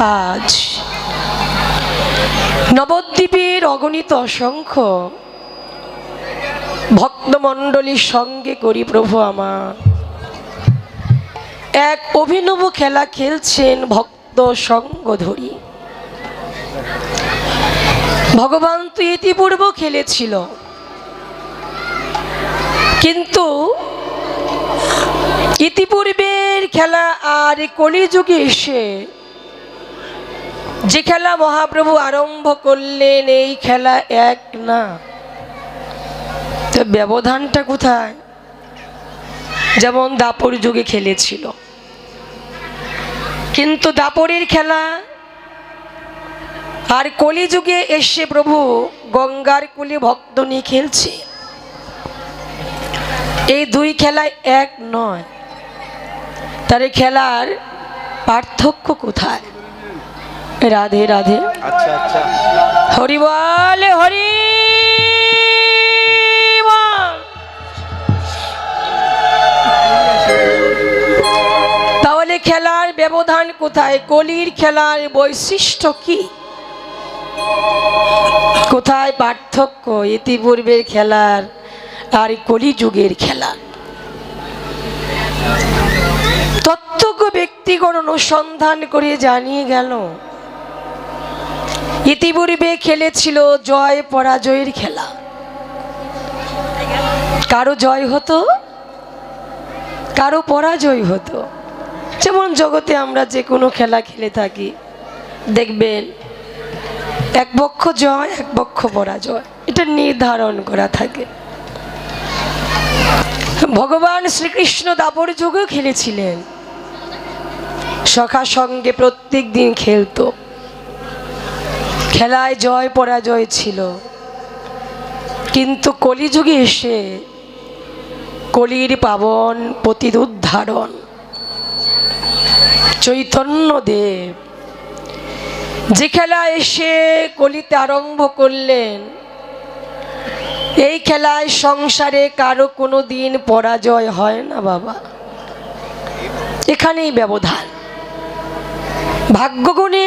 আজ নবদ্বীপের অগণিত অসংখ্য ভক্তমণ্ডলীর সঙ্গে করি প্রভু আমার এক অভিনব খেলা খেলছেন ভক্ত সঙ্গ ধরি। ভগবান তো ইতিপূর্ব খেলেছিল। কিন্তু ইতিপূর্বের খেলা আর কলিযুগে এসে যে খেলা মহাপ্রভু আরম্ভ করলেন, এই খেলা এক না। তো ব্যবধানটা কোথায়? যেমন দাপর যুগে খেলেছিল। কিন্তু দাপরের খেলা আর কলিযুগে এসে প্রভু গঙ্গার কুলে ভক্ত নিয়ে খেলছে। এই দুই খেলায় এক নয়। তার খেলার পার্থক্য কোথায়? রাধে রাধে। আচ্ছা আচ্ছা। হরি বলে হরি। তাহলে খেলার ব্যবধান কোথায়? কলির খেলার বৈশিষ্ট্য কি? কোথায় পার্থক্য? ইতিপূর্বের খেলার আর কলিযুগের খেলা। তত্ত্বজ্ঞ ব্যক্তিগণ অনুসন্ধান করে জানিয়ে গেল ইতিপূর্বে খেলেছিল জয় পরাজয়ের খেলা। কারও জয় হতো, কারও পরাজয় হতো। যেমন জগতে আমরা যে কোনো খেলা খেলে থাকি, দেখবেন এক পক্ষ জয়, এক পক্ষ পরাজয়, এটা নির্ধারণ করা থাকে। ভগবান শ্রীকৃষ্ণ দাপর যুগেও খেলেছিলেন। সখা সঙ্গে প্রত্যেক দিন খেলতো। খেলায় জয়, পরাজয় ছিল। কিন্তু কলিযুগে এসে কলির পাবন পতির উদ্ধারণ চৈতন্য দেব যে খেলা এসে কলিতে আরম্ভ করলেন, এই খেলায় সংসারে কারও কোনো দিন পরাজয় হয় না বাবা। এখানেই ব্যবধান। ভাগ্যগুণে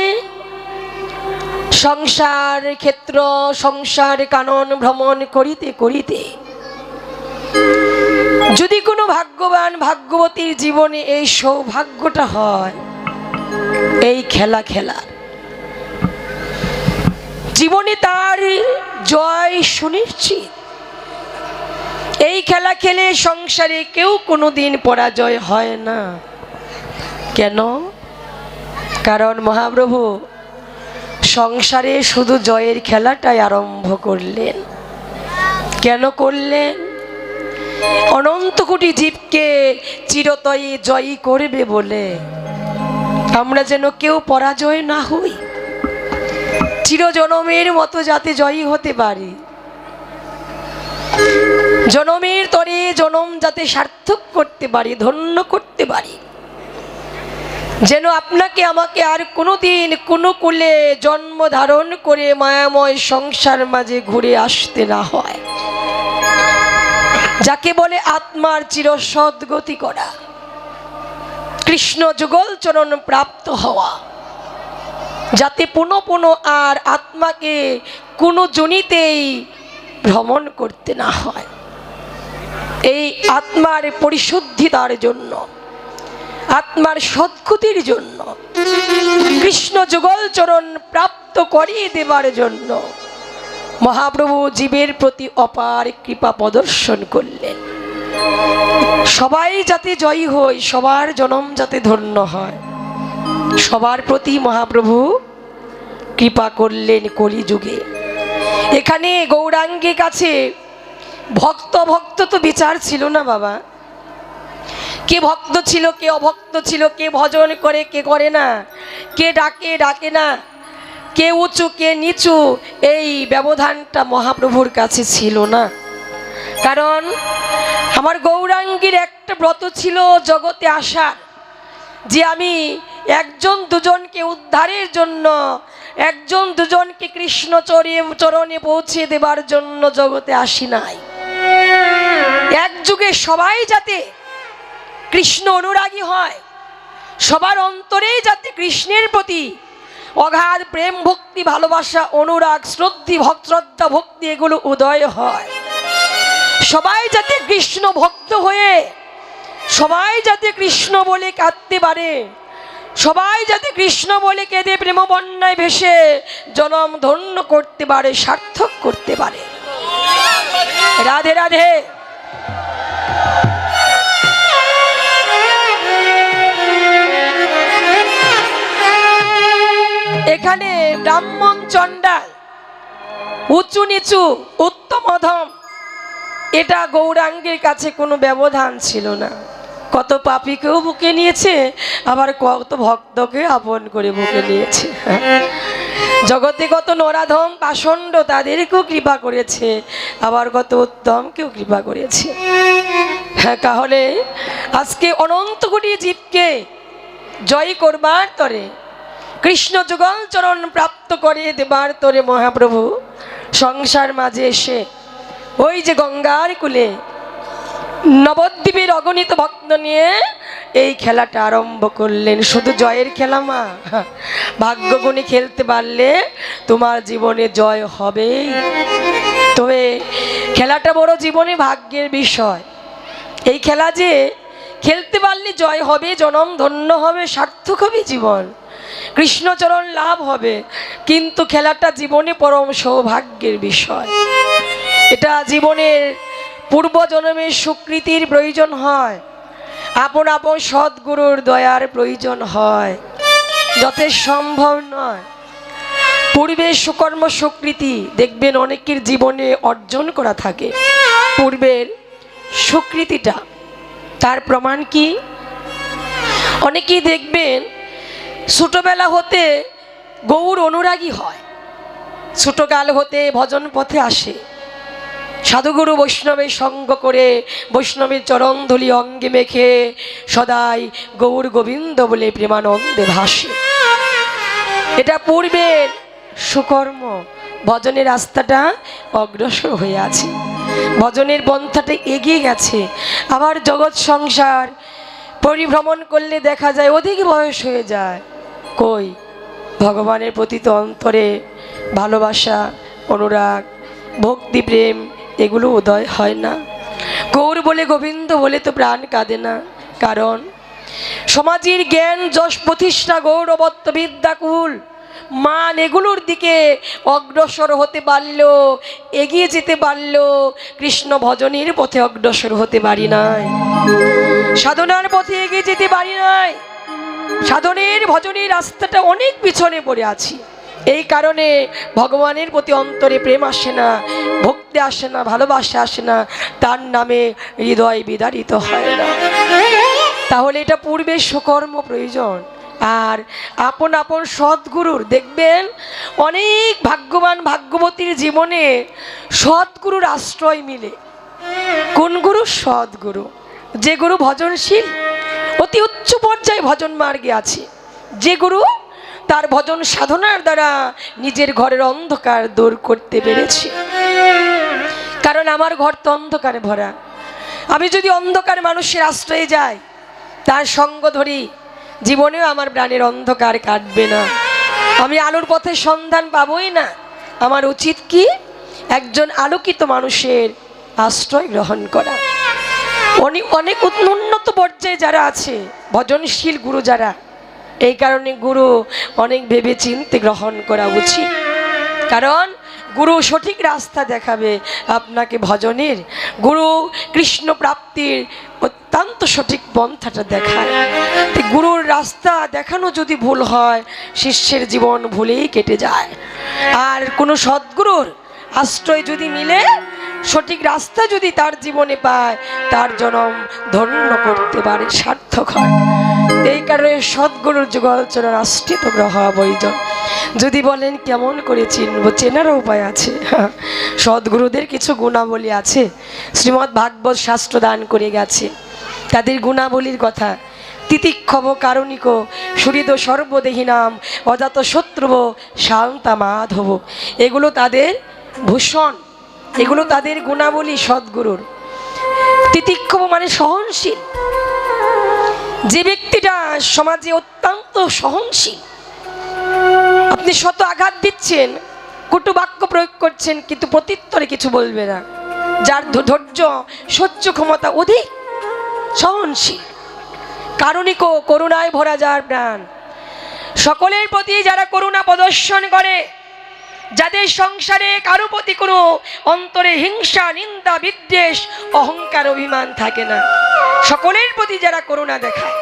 সংসার ক্ষেত্র, সংসার কানন ভ্রমণ করিতে করিতে। যদি কোনো ভাগ্যবান ভাগ্যবতীর জীবনে এই সৌভাগ্যটা হয়, এই খেলা খেলার। জীবনে তার জয় সুনিশ্চিত। এই খেলা খেলে সংসারে কেউ কোনো দিন পরাজয় হয় না। কেন? কারণ মহাপ্রভু সংসারে শুধু জয়ের খেলাটাই আরম্ভ করলেন। কেন করলেন? অনন্ত কোটি জীবকে চিরতয়ে জয়ী করবে বলে। আমরা যেন কেউ পরাজয় না হই। চিরজনমের মতো যাতে জয়ী হতে পারি। জনমের তরে জনম যাতে সার্থক করতে পারি, ধন্য করতে পারি। যেন আপনাকে আমাকে আর কোনো দিন কোনো কুলে জন্ম ধারণ করে মায়াময় সংসার মাঝে ঘুরে আসতে না হয়। যাকে বলে আত্মার চির সদ্গতি করা, কৃষ্ণ যুগল চরণ প্রাপ্ত হওয়া, যাতে পুনঃ পুনঃ আর আত্মাকে কোনো জনিতেই ভ্রমণ করতে না হয়। এই আত্মার পরিশুদ্ধিতার জন্য আত্মার সদ্গতির জন্য। কৃষ্ণ যুগল চরণ প্রাপ্ত করিয়ে দেবার জন্য। মহাপ্রভু জীবের প্রতি অপার কৃপা প্রদর্শন করলেন। সবাই যাতে জয়ী হই, সবার জনম যাতে ধন্য হয়। সবার প্রতি মহাপ্রভু কৃপা করলেন কলিযুগে। এখানে গৌরাঙ্গের কাছে ভক্ত ভক্ত তো বিচার ছিল না বাবা। কে ভক্ত ছিল, কে অভক্ত ছিল, কে ভজন করে, কে করে না? কে ডাকে ডাকে না? কে উঁচু, কে নিচু? এই ব্যবধানটা মহাপ্রভুর কাছে ছিল না। কারণ আমার গৌরাঙ্গীর একটা ব্রত ছিল জগতে আসার। যে আমি একজন দুজনকে উদ্ধারের জন্য, একজন দুজনকে কৃষ্ণ চরে, চরণে পৌঁছে দেবার জন্য জগতে আসি নাই। এক যুগে সবাই যাতে কৃষ্ণ অনুরাগী হয়। সবার অন্তরেই যাতে কৃষ্ণের প্রতি অগাধ প্রেম ভক্তি, ভালোবাসা, অনুরাগ, শ্রদ্ধি ভক্ত শ্রদ্ধা ভক্তি, এগুলো উদয় হয়। সবাই যাতে কৃষ্ণ ভক্ত হয়ে, সবাই যাতে কৃষ্ণ বলে কাঁদতে পারে, সবাই যাতে কৃষ্ণ বলে কেঁদে প্রেম বন্যায় ভেসে জনম ধন্য করতে পারে, সার্থক করতে পারে। রাধে রাধে। এখানে ব্রাহ্মণ চণ্ডাল, উঁচু নিচু উত্তম অধম এটা গৌরাঙ্গের কাছে কোনো ব্যবধান ছিল না। কত পাপীকেও বুকে নিয়েছে, আবার কত ভক্তকে আপন করে বুকে নিয়েছে। জগতে কত নরাধম পাষণ্ড তাদেরকেও কৃপা করেছে, আবার কত উত্তমকেও কৃপা করেছে। হ্যাঁ তাহলে আজকে অনন্ত কোটি জীবকে জয় করবার তরে কৃষ্ণ যুগল চরণ প্রাপ্ত করে দেবার তরে মহাপ্রভু, সংসার মাঝে এসে ওই যে গঙ্গার কুলে নবদ্বীপের অগণিত ভক্ত নিয়ে এই খেলাটা আরম্ভ করলেন। শুধু জয়ের খেলা মা, ভাগ্যগুণী খেলতে পারলে তোমার জীবনে জয় হবেই। তবে খেলাটা বড় জীবনে ভাগ্যের বিষয়। এই খেলা যে খেলতে পারলে জয় হবে, জনম ধন্য হবে, সার্থক হবে জীবন। কৃষ্ণচরণ লাভ হবে, কিন্তু খেলাটা জীবনে পরম সৌভাগ্যের বিষয়। এটা জীবনের পূর্বজন্মের স্বীকৃতির প্রয়োজন হয়। আপন আপন সদ্গুরুর দয়ার প্রয়োজন হয়। যথেষ্ট সম্ভব নয়। পূর্বের সুকর্ম স্বীকৃতি দেখবেন অনেকের জীবনে অর্জন করা থাকে। পূর্বের স্বীকৃতিটা তার প্রমাণ কি? অনেকেই দেখবেন ছোটবেলা হতে গৌর অনুরাগী হয়। ছোটকাল হতে ভজন পথে আসে। সাধুগুরু বৈষ্ণবের সঙ্গ করে বৈষ্ণবের চরণ চরণধুলি অঙ্গে মেখে সদাই গৌর গোবিন্দ বলে প্রেমানন্দে ভাসে। এটা পূর্বের সুকর্ম। ভজনের রাস্তাটা অগ্রসর হয়ে আছে। ভজনের পন্থাটা এগিয়ে গেছে। আবার জগৎ সংসার পরিভ্রমণ করলে দেখা যায় অধিক বয়স হয়ে যায়। কই? ভগবানের প্রতি তো অন্তরে ভালোবাসা, অনুরাগ, ভক্তি, প্রেম, এগুলো উদয় হয় না। গৌর বলে, গোবিন্দ বলে তো প্রাণ কাঁদে না। কারণ সমাজের জ্ঞান, যশ, প্রতিষ্ঠা, গৌরবত্ব, বিদ্যাকুল, মান এগুলোর দিকে অগ্রসর হতে পারল এগিয়ে যেতে পারল কৃষ্ণ ভজনের পথে অগ্রসর হতে পারি নাই। সাধনার পথে এগিয়ে যেতে পারি নাই। সাধনের, ভজনের রাস্তাটা অনেক পিছনে পড়ে আছি। এই কারণে ভগবানের প্রতি অন্তরে প্রেম আসে না, ভক্তি আসে না, ভালোবাসা আসে না, তার নামে হৃদয় বিদারিত হয় না। তাহলে এটা পূর্বে সুকর্ম প্রয়োজন। আর আপন আপন সদ্গুরুর, দেখবেন, অনেক ভাগ্যবান ভাগ্যবতীর জীবনে সদ্গুরুর আশ্রয় মিলে। কোন গুরু? সদ্গুরু। যে গুরু ভজনশীল অতি উচ্চ পর্যায়ে ভজন মার্গে আছে। যে গুরু তার ভজন সাধনার দ্বারা নিজের ঘরের অন্ধকার দূর করতে পেরেছে। কারণ আমার ঘর তো অন্ধকারে ভরা। আমি যদি অন্ধকার মানুষের আশ্রয়ে যাই, তার সঙ্গ ধরি, জীবনেও আমার প্রাণের অন্ধকার কাটবে না। আমি আলোর পথে সন্ধান পাবই না। আমার উচিত কি? একজন আলোকিত মানুষের আশ্রয় গ্রহণ করা। অনেক অনেক উন্নত পর্যায়ে যারা আছে, ভজনশীল গুরু যারা, এই কারণে গুরু অনেক ভেবে চিনতে গ্রহণ করা উচিত। কারণ গুরু সঠিক রাস্তা দেখাবে আপনাকে ভজনের, গুরু কৃষ্ণ প্রাপ্তির অত্যন্ত সঠিক পন্থাটা দেখায়। গুরুর রাস্তা দেখানো যদি ভুল হয়, শিষ্যের জীবন ভুলেই কেটে যায়। আর কোনো সদ্গুরুর আশ্রয় যদি মিলে সঠিক রাস্তা যদি তার জীবনে পায়, তার জনম ধন্য করতে পারে, সার্থক হয়। এই কারণে সদ্গুরুর যুগলচরণ আশ্রিত গ্রহ বৈজন যদি বলেন কেমন করে চিনব, চেনারও উপায় আছে। সদ্গুরুদের কিছু গুণাবলী আছে। শ্রীমৎ ভাগবত শাস্ত্র দান করে গেছে। তাদের গুণাবলীর কথা তিতিক্ষব কারণিক সুরিদ সর্বদেহী নাম, অজাত শত্রুব, শান্তা মাধব। এগুলো তাদের ভূষণ। এগুলো তাদের গুণাবলী সদ্গুরুর। তিতিক্ষব মানে সহনশীল। যে ব্যক্তিটা সমাজে অত্যন্ত সহনশীল। আপনি শত আঘাত দিচ্ছেন, কুটু বাক্য প্রয়োগ করছেন, কিন্তু প্রত্যুত্তরে কিছু বলবে না। যার ধৈর্য, সহ্য ক্ষমতা অধিক সহনশীল। কারণিক করুণায় ভরা যার প্রাণ। সকলের প্রতি যারা করুণা প্রদর্শন করে যাদের সংসারে কারও প্রতি কোনো অন্তরে হিংসা, নিন্দা, বিদ্বেষ, অহংকার, অভিমান থাকে না। সকলের প্রতি যারা করুণা দেখায়,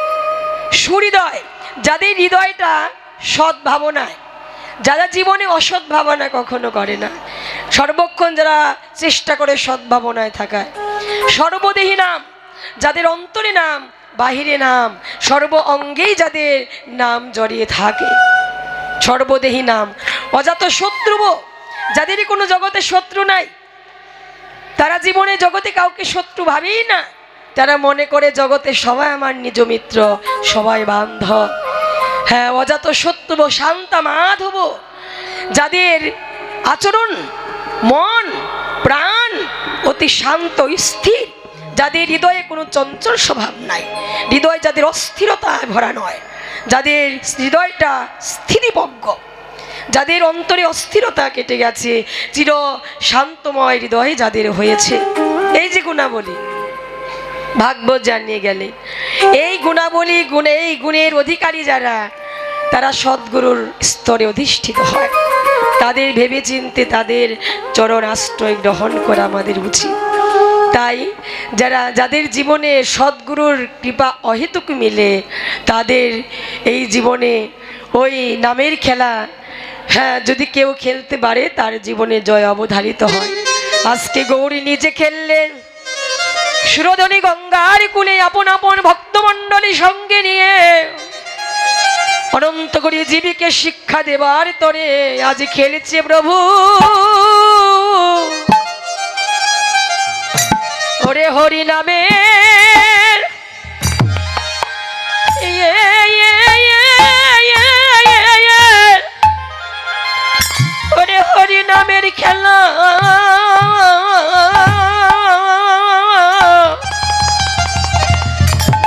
সুহৃদয়, যাদের হৃদয়টা সৎ ভাবনায়, যারা জীবনে অসৎ ভাবনা কখনো করে না, সর্বক্ষণ যারা চেষ্টা করে সৎ ভাবনায় থাকায়। সর্বদেহী নাম, যাদের অন্তরে নাম, বাহিরে নাম, সর্ব অঙ্গেই যাদের নাম জড়িয়ে থাকে। সর্বদেহী নাম। অজাত শত্রুব, যাদেরই কোনো জগতে শত্রু নাই, তারা জীবনে জগতে কাউকে শত্রু ভাবেই না। তারা মনে করে জগতে সবাই আমার নিজ মিত্র, সবাই বান্ধব। হ্যাঁ অজাত শত্রুব, শান্তা মাধব, যাদের আচরণ, মন, প্রাণ অতি শান্ত, স্থির। যাদের হৃদয়ে কোনো চঞ্চল স্বভাব নাই, হৃদয় যাদের অস্থিরতায় ভরা নয়, যাদের হৃদয়টা স্থিতিপজ্ঞ যাদের অন্তরে অস্থিরতা কেটে গেছে, চির শান্তময় হৃদয় যাদের হয়েছে। এই যে গুণাবলী, ভাগবত জানিয়ে গেলে, এই গুণাবলী গুণে, এই গুণের অধিকারী যারা, তারা সদ্গুরুর স্তরে অধিষ্ঠিত হয়। তাদের ভেবে চিনতে তাদের চরণ আশ্রয় গ্রহণ করা আমাদের উচিত। তাই যারা, যাদের জীবনে সদ্গুরুর কৃপা অহেতুক মিলে, তাদের এই জীবনে ওই নামের খেলা হ্যাঁ যদি কেউ খেলতে পারে, তার জীবনে জয় অবধারিত হয়। আজকে গৌরী নিজে খেললেন। সুরধনী গঙ্গার কুলে আপন আপন ভক্তমণ্ডলী সঙ্গে নিয়ে, অনন্ত করে জীবিকে শিক্ষা দেবার তরে আজ খেলেছে প্রভু। ওরে হরি নামে। ওরে হরি নামের খেলা।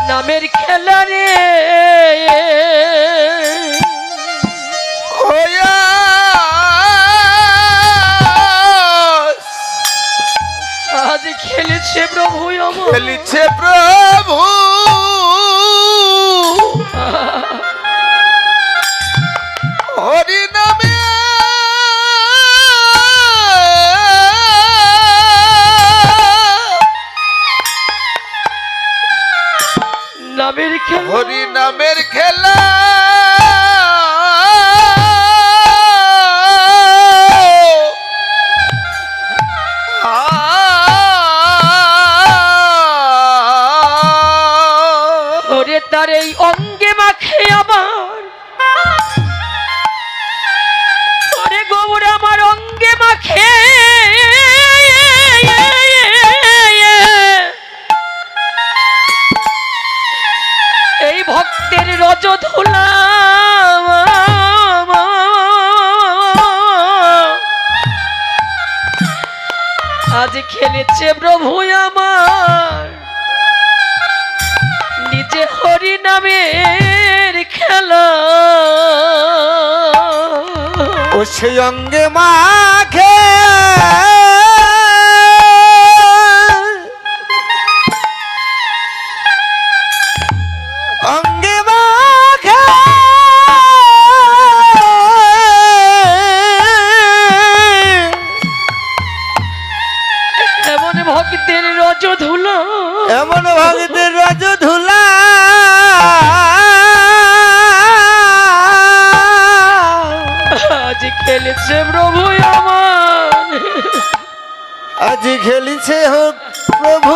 নামের খেলা রে। খেলেছে প্রভু খেলিছে প্রভু। আজ খেলেছে প্রভু আমার। নিজে হরি নামের খেলা। ও সেই অঙ্গে মাখে খেলেছে প্রভু আমার। আজ খেলিছে হোক প্রভু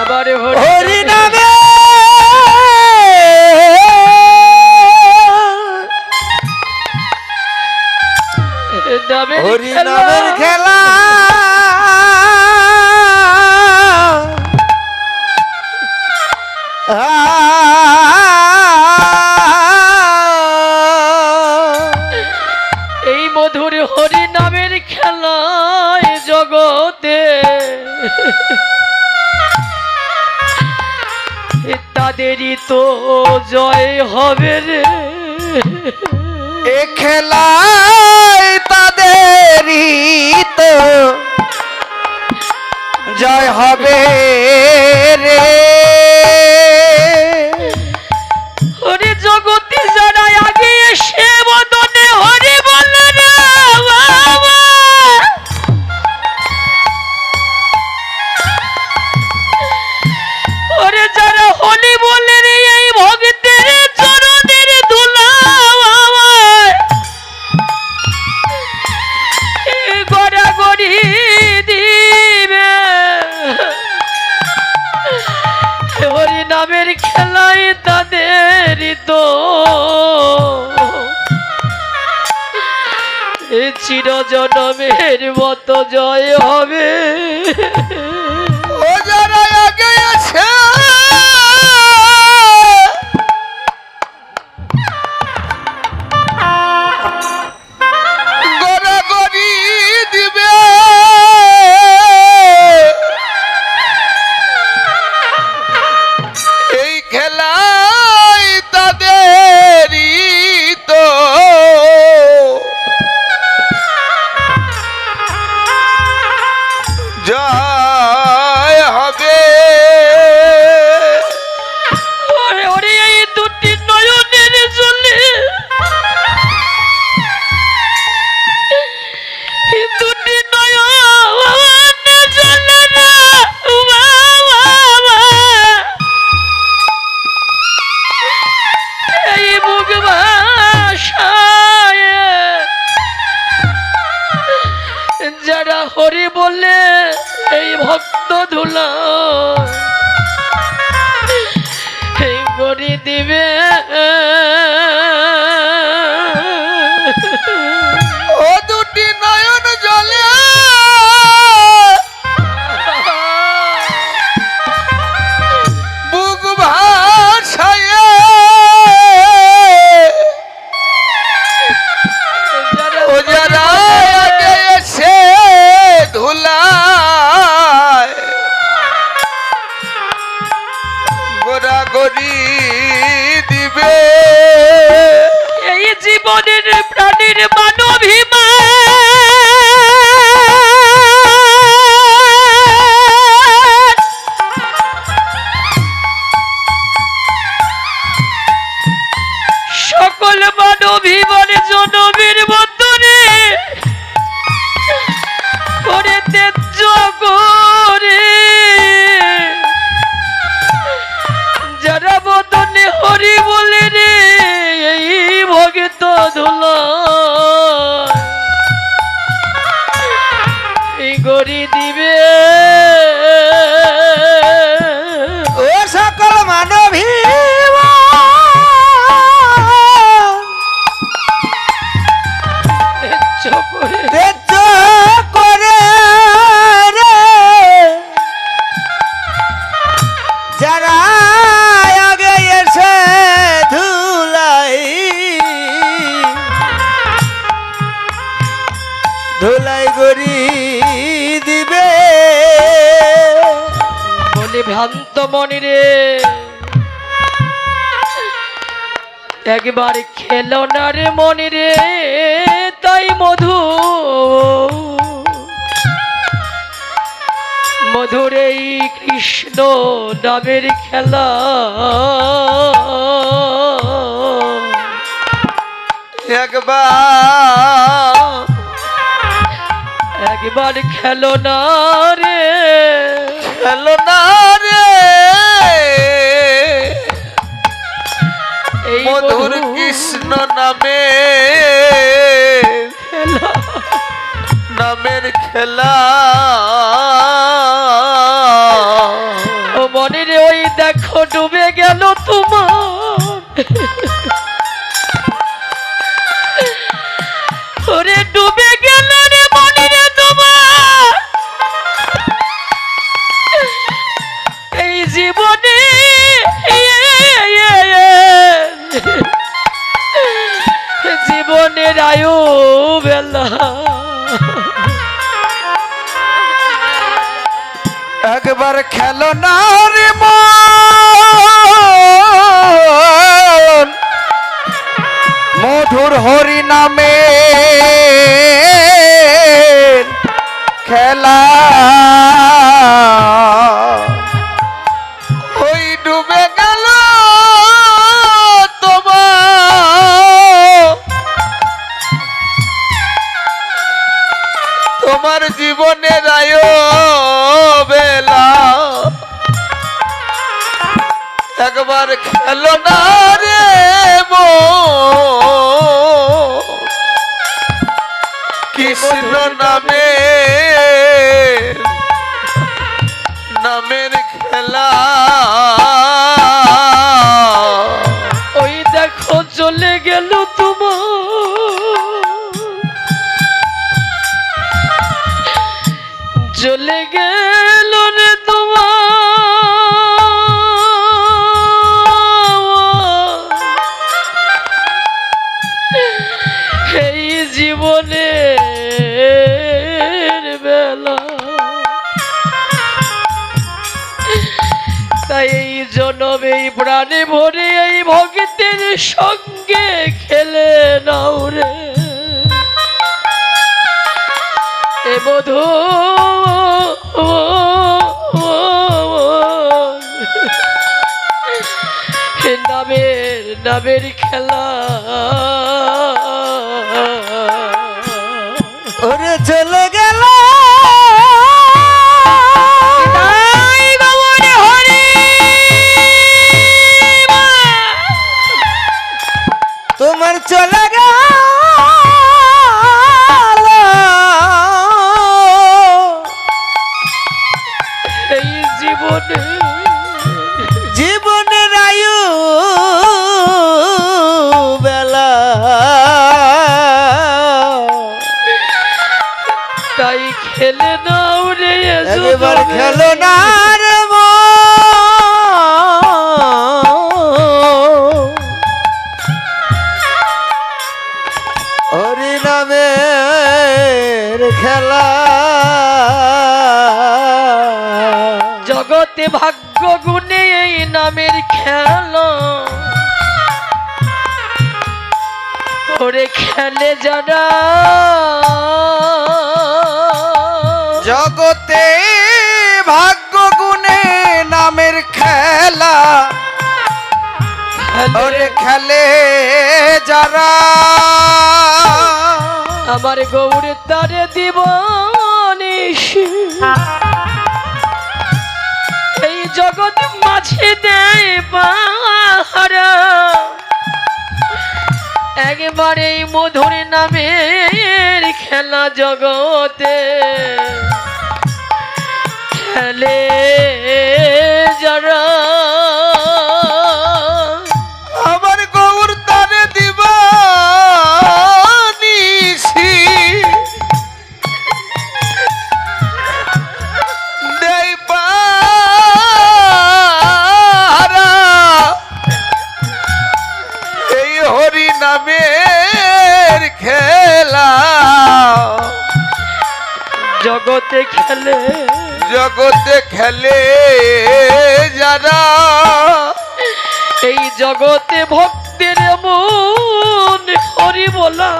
আবার হরি নামে হরি। হবে রে। এ খেলায় তাদেরই এত ধুলো ভক্তমণি রে। একবার খেলো না রে মণি রে, তাই মধু। মধুর এই কৃষ্ণ নামের খেলা। একবার একবার খেলো না রে। খেলো না মধুর কৃষ্ণ নামে নামের খেলা। বেলা একবার খেলো না রে মধুর হরি নামে খেলা আয় বেলা। একবার খেলো না রে মো। কৃষ্ণ নামে খেলে যারা জগতে ভাগ্য গুণে নামের খেলা। ওরে খেলে যারা। আমার গৌরে তারে দিব এই জগৎ মাঝে দেয় পাহারা। একবার মধুর নামের খেলা জগতে খেলে খেলে। জগতে খেলে যারা। এই জগতে ভক্তের মন হরি বলা।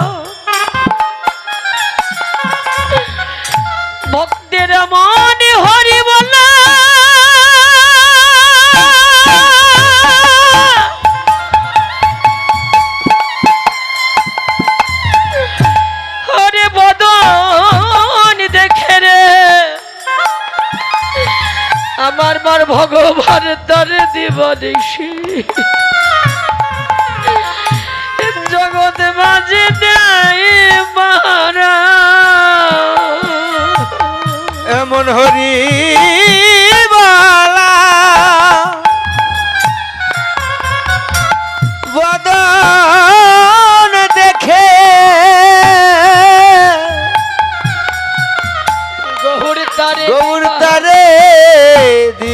ভক্তের মন ভগবান তারে দিবনিসি জগতে মাঝে দেয় মারা। এমন হরি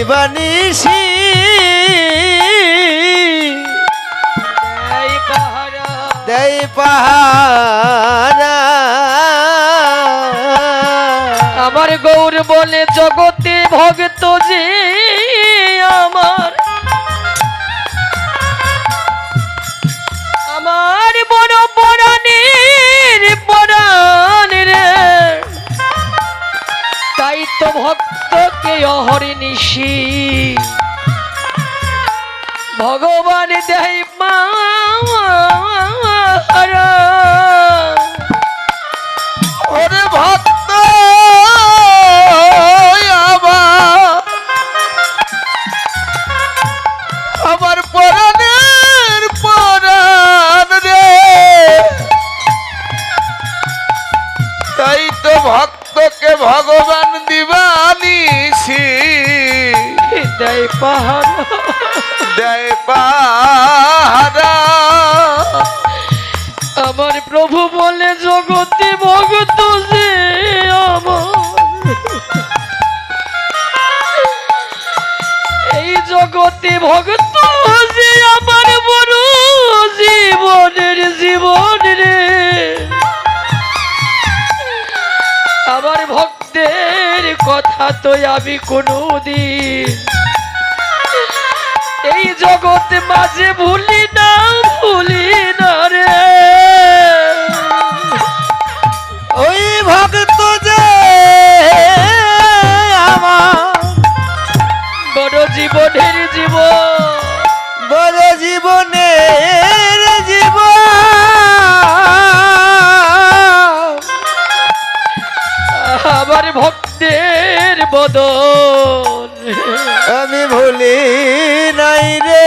দিবানিসি দেয় পাহারা। দেই পাহারা। আমার গৌর বলে জগতে ভক্ত যে আমার অহরি নিশি ভগবান দেয় মা। আমি কোনোদিন এই জগৎ মাঝে ভুলি না। বদন আমি ভুলি নাই রে।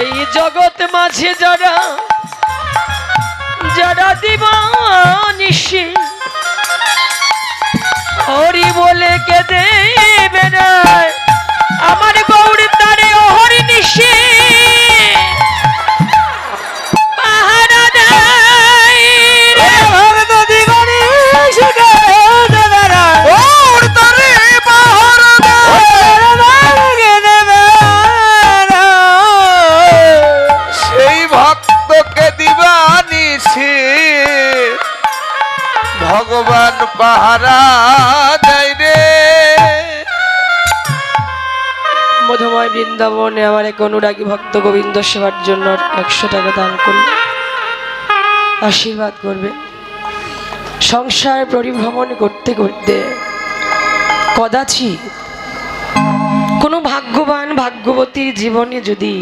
এই জগৎ মাঝে যারা যারা দিবানিসি হরি আমার এক অনুরাগী ভক্ত গোবিন্দ সেবার জন্য একশো টাকা দান করল আশীর্বাদ করবে। সংসার পরিভ্রমণ করতে করতে কদাচি কোনো ভাগ্যবান ভাগ্যবতীর জীবনে যদি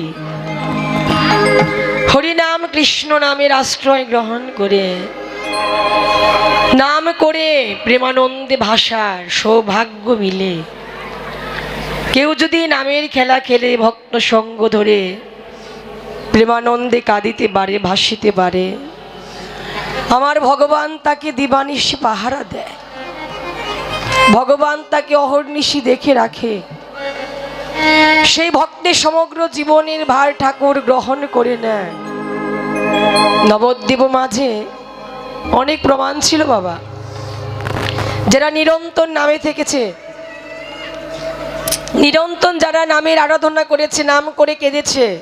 হরিনাম কৃষ্ণ নামের আশ্রয় গ্রহণ করে, নাম করে প্রেমানন্দে ভাষার সৌভাগ্য মিলে কেউ যদি নামের খেলা খেলে, ভক্ত সঙ্গ ধরে, প্রেমানন্দে কাঁদিতে পারে, ভাসিতে পারে, আমার ভগবান তাকে দিবানিশি পাহারা দেয়। ভগবান তাকে অহর্নিশি দেখে রাখে। সেই ভক্তের সমগ্র জীবনের ভার ঠাকুর গ্রহণ করে নেয়। নবদ্বীপ মাঝে অনেক প্রমাণ ছিল বাবা। যারা নিরন্তর নামে থেকেছে নিরন্তর যারা নামের আরাধনা করেছে, নাম করে কেঁদেছে।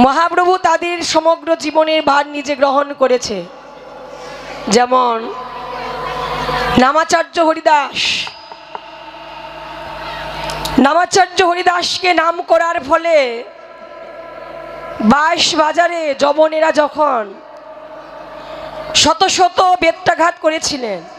মহাপ্রভু তাদের সমগ্র জীবনের ভার নিজে গ্রহণ করেছে। যেমন নামাচার্য হরিদাস। নামাচার্য হরিদাসকে নাম করার ফলে বাইশ বাজারে যবনেরা যখন শত শত বেত্রাঘাত করেছিলেন